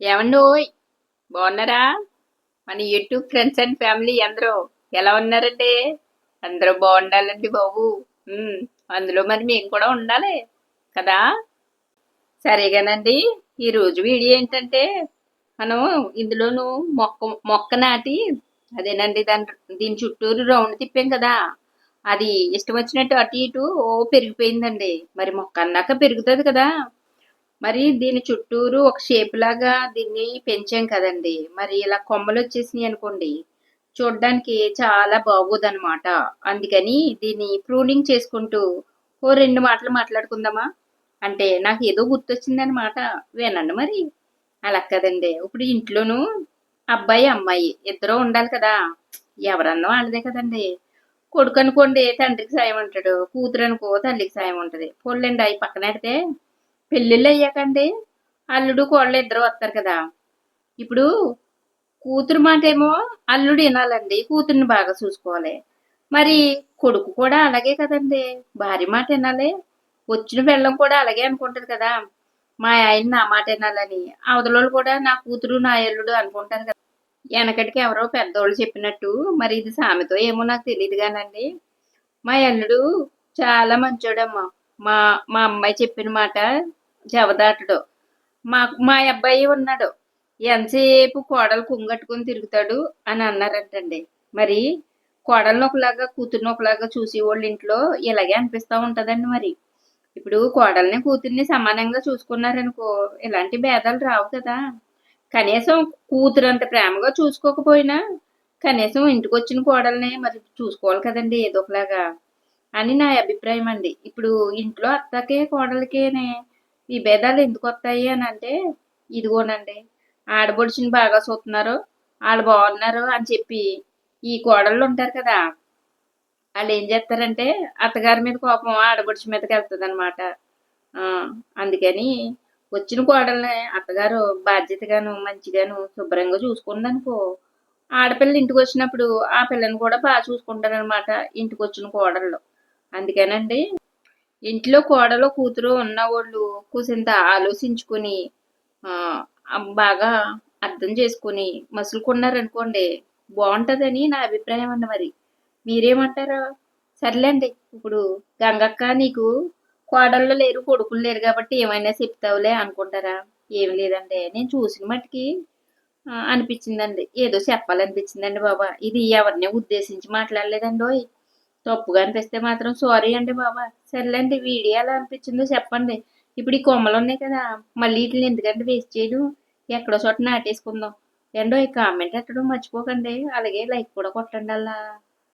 ఏమండి? ఓయ్ బాగున్నారా? మన యూట్యూబ్ ఫ్రెండ్స్ అండ్ ఫ్యామిలీ అందరూ ఎలా ఉన్నారండి? అందరూ బాగుండాలండి బాబు. అందులో మరి మేము కూడా ఉండాలి కదా? సరేగానండి ఈరోజు వీడియో ఏంటంటే మనం ఇందులోను మొక్క మొక్క నాటి అదేనండి దాని దీని చుట్టూరు రౌండ్ తిప్పాం కదా? అది ఇష్టం వచ్చినట్టు అటు ఇటు ఓ పెరిగిపోయిందండి. మరి మొక్క అన్నాక పెరుగుతుంది కదా? మరి దీని చుట్టూరు ఒక షేప్ లాగా దీన్ని పెంచాం కదండి. మరి ఇలా కొమ్మలు వచ్చేసినాయి అనుకోండి చూడడానికి చాలా బాగోదన్నమాట. అందుకని దీన్ని ప్రూనింగ్ చేసుకుంటూ ఓ రెండు మాటలు మాట్లాడుకుందామా? అంటే నాకు ఏదో గుర్తొచ్చిందనమాట వినండి మరి. అలా కదండి. ఇప్పుడు ఇంట్లోనూ అబ్బాయి అమ్మాయి ఇద్దరు ఉండాలి కదా. ఎవరన్నా వాళ్ళదే కదండి. కొడుకు అనుకోండి తండ్రికి సాయం ఉంటాడు కూతురు అనుకో తల్లికి సాయం ఉంటుంది. పొల్లండి అవి పక్కన పెడితే పెళ్ళిళ్ళు అయ్యాకండి అల్లుడు కోళ్ళు ఇద్దరు వస్తారు కదా. ఇప్పుడు కూతురు మాట ఏమో అల్లుడు వినాలండి. కూతుర్ని బాగా చూసుకోవాలి. మరి కొడుకు కూడా అలాగే కదండి. భార్య మాట వినాలి. వచ్చిన వెళ్ళం కూడా అలాగే అనుకుంటది కదా. మా ఆయన నా మాట వినాలని. అవతలోళ్ళు కూడా నా కూతురు నా అల్లుడు అనుకుంటారు కదా. వెనకటికి ఎవరో పెద్దోళ్ళు చెప్పినట్టు. మరి ఇది సామెతో ఏమో నాకు తెలియదు కానండి. మా అల్లుడు చాలా మంచోడమ్మా. మా మా అమ్మాయి చెప్పిన మాట జవదాటడు. మా మా అబ్బాయి ఉన్నాడు. ఎంతసేపు కోడలు కుంగట్టుకుని తిరుగుతాడు అని అన్నారంటండి. మరి కోడలను ఒకలాగా కూతుర్ని ఒకలాగా చూసి వాళ్ళ ఇంట్లో ఇలాగే అనిపిస్తూ ఉంటుందండి మరి. ఇప్పుడు కోడల్ని కూతుర్ని సమానంగా చూసుకున్నారనుకో ఇలాంటి భేదాలు రావు కదా. కనీసం కూతురు అంత ప్రేమగా చూసుకోకపోయినా కనీసం ఇంటికి వచ్చిన కోడల్ని మరి చూసుకోవాలి కదండి ఏదో ఒకలాగా అని నా అభిప్రాయం అండి. ఇప్పుడు ఇంట్లో అత్తకే కోడలికేనే ఈ భేదాలు ఎందుకు వస్తాయి అని అంటే ఇదిగోనండి ఆడబొడిచిని బాగా చూస్తున్నారు వాళ్ళు బాగున్నారు అని చెప్పి ఈ కోడళ్ళు ఉంటారు కదా వాళ్ళు ఏం చేస్తారంటే అత్తగారి మీద కోపం ఆడబొడిచి మీదకి వెళ్తుంది అనమాట అందుకని వచ్చిన కోడల్ని అత్తగారు బాధ్యతగాను మంచిగాను శుభ్రంగా చూసుకుందనుకో ఆడపిల్ల ఇంటికి వచ్చినప్పుడు ఆ పిల్లని కూడా బాగా చూసుకుంటారనమాట ఇంటికి వచ్చిన కోడళ్ళు. అందుకేనండి ఇంట్లో కోడలు కూతురు ఉన్న వాళ్ళు కూసింత ఆలోచించుకొని బాగా అర్థం చేసుకుని మసులుకున్నారనుకోండి బాగుంటుందని నా అభిప్రాయం అండి మరి. మీరేమంటారు? సర్లేండి ఇప్పుడు గంగక్క నీకు కోడళ్ళు లేరు కొడుకులు లేరు కాబట్టి ఏమైనా చెప్తావులే అనుకుంటారా? ఏమి లేదండి నేను చూసిన మట్టుకి అనిపించిందండి. ఏదో చెప్పాలనిపించిందండి బాబా. ఇది ఎవరిని ఉద్దేశించి మాట్లాడలేదండి ఓయ్ తప్పుగా అనిపిస్తే మాత్రం సారీ అండి బాబా. సర్లేండి వీడియో ఎలా అనిపించిందో చెప్పండి. ఇప్పుడు ఈ కొమ్మలు ఉన్నాయి కదా మళ్ళీ వీటిని ఎందుకంటే వేస్ట్ చేయడం? ఎక్కడో చోట నాటేసుకుందాం. ఏండో ఈ కామెంట్ ఎట్టడం మర్చిపోకండి. అలాగే లైక్ కూడా కొట్టండి అలా.